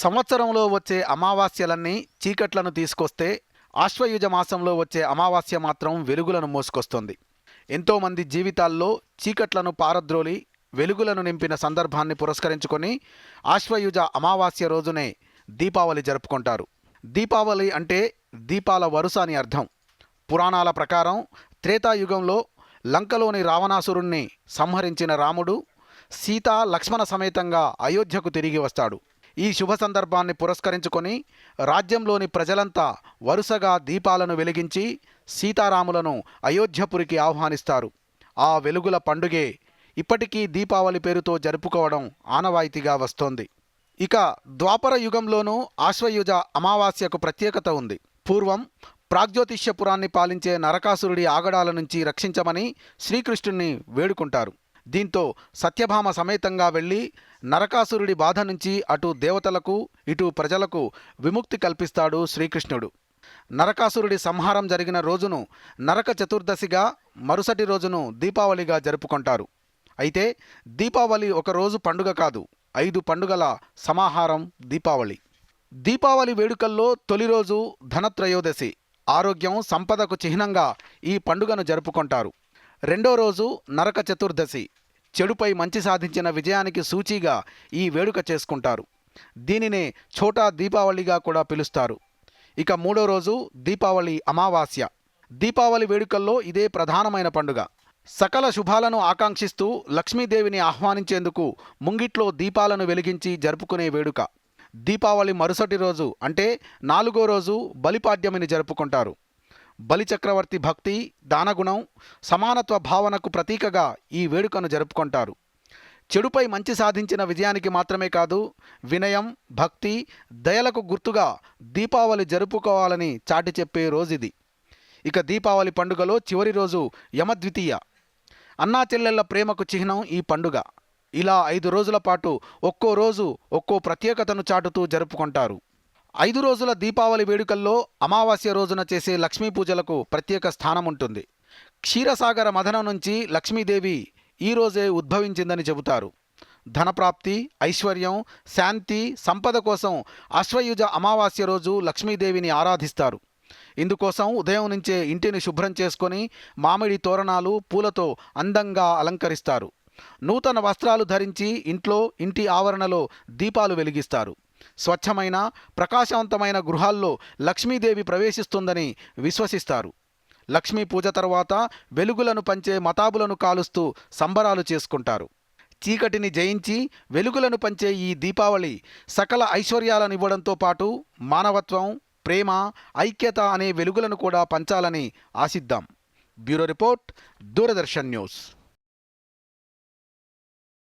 సంవత్సరంలో వచ్చే అమావాస్యలన్నీ చీకట్లను తీసుకొస్తే ఆశ్వయుజ మాసంలో వచ్చే అమావాస్య మాత్రం వెలుగులను మోసుకొస్తుంది. ఎంతోమంది జీవితాల్లో చీకట్లను పారద్రోలి వెలుగులను నింపిన సందర్భాన్ని పురస్కరించుకొని ఆశ్వయుజ అమావాస్య రోజునే దీపావళి జరుపుకుంటారు. దీపావళి అంటే దీపాల వరుస అని అర్థం. పురాణాల ప్రకారం త్రేతాయుగంలో లంకలోని రావణాసురుణ్ణి సంహరించిన రాముడు సీత లక్ష్మణ సమేతంగా అయోధ్యకు తిరిగి వస్తాడు. ఈ శుభ సందర్భాన్ని పురస్కరించుకొని రాజ్యంలోని ప్రజలంతా వరుసగా దీపాలను వెలిగించి సీతారాములను అయోధ్యపురికి ఆహ్వానిస్తారు. ఆ వెలుగుల పండుగే ఇప్పటికీ దీపావళి పేరుతో జరుపుకోవడం ఆనవాయితీగా వస్తోంది. ఇక ద్వాపర యుగంలోనూ ఆశ్వయుజ అమావాస్యకు ప్రత్యేకత ఉంది. పూర్వం ప్రాగ్జ్యోతిష్యపురాన్ని పాలించే నరకాసురుడి ఆగడాల నుంచి రక్షించమని శ్రీకృష్ణుణ్ణి వేడుకుంటారు. దీంతో సత్యభామ సమేతంగా వెళ్ళి నరకాసురుడి బాధ నుంచి అటు దేవతలకు ఇటు ప్రజలకు విముక్తి కల్పిస్తాడు శ్రీకృష్ణుడు. నరకాసురుడి సంహారం జరిగిన రోజును నరక చతుర్దశిగా మరుసటి రోజును దీపావళిగా జరుపుకుంటారు. అయితే దీపావళి ఒక రోజు పండుగ కాదు ఐదు పండుగల సమాహారం దీపావళి. దీపావళి వేడుకల్లో తొలి రోజు ధనత్రయోదశి. ఆరోగ్యం సంపదకు చిహ్నంగా ఈ పండుగను జరుపుకుంటారు. రెండో రోజు నరక చతుర్దశి. చెడుపై మంచి సాధించిన విజయానికి సూచీగా ఈ వేడుక చేసుకుంటారు. దీనినే ఛోటా దీపావళిగా కూడా పిలుస్తారు. ఇక మూడో రోజు దీపావళి అమావాస్య. దీపావళి వేడుకల్లో ఇదే ప్రధానమైన పండుగ. సకల శుభాలను ఆకాంక్షిస్తూ లక్ష్మీదేవిని ఆహ్వానించేందుకు ముంగిట్లో దీపాలను వెలిగించి జరుపుకునే వేడుక. దీపావళి మరుసటి రోజు అంటే నాలుగో రోజు బలిపాడ్యమిని జరుపుకుంటారు. బలిచక్రవర్తి భక్తి దానగుణం సమానత్వ భావనకు ప్రతీకగా ఈ వేడుకను జరుపుకుంటారు. చెడుపై మంచి సాధించిన విజయానికి మాత్రమే కాదు వినయం భక్తి దయలకు గుర్తుగా దీపావళి జరుపుకోవాలని చాటి చెప్పే రోజుది. ఇక దీపావళి పండుగలో చివరి రోజు యమద్వితీయ. అన్నా చెల్లెళ్ళ ప్రేమకు చిహ్నం ఈ పండుగ. ఇలా ఐదు రోజుల పాటు ఒక్కో రోజు ఒక్కో ప్రత్యేకతను చాటుతూ జరుపుకుంటారు. ఐదు రోజుల దీపావళి వేడుకల్లో అమావాస్య రోజున చేసే లక్ష్మీ పూజలకు ప్రత్యేక స్థానం ఉంటుంది క్షీరసాగర మథనం నుంచి లక్ష్మీదేవి ఈ రోజే ఉద్భవించిందని చెబుతారు. ధనప్రాప్తి ఐశ్వర్యం శాంతి సంపద కోసం అశ్వయుజ అమావాస్య రోజు లక్ష్మీదేవిని ఆరాధిస్తారు. ఇందుకోసం ఉదయం నుంచే ఇంటిని శుభ్రం చేసుకొని మామిడి తోరణాలు పూలతో అందంగా అలంకరిస్తారు. నూతన వస్త్రాలు ధరించి ఇంట్లో ఇంటి ఆవరణలో దీపాలు వెలిగిస్తారు. స్వచ్ఛమైన ప్రకాశవంతమైన గృహాల్లో లక్ష్మీదేవి ప్రవేశిస్తుందని విశ్వసిస్తారు. లక్ష్మీ పూజ తర్వాత వెలుగులను పంచే మతాబులను కాలుస్తూ సంబరాలు చేసుకుంటారు. చీకటిని జయించి వెలుగులను పంచే ఈ దీపావళి సకల ఐశ్వర్యాలనివ్వడంతో పాటు మానవత్వం ప్రేమ ఐక్యత అనే వెలుగులను కూడా పంచాలని ఆశిద్దాం. Bureau report Doordarshan news.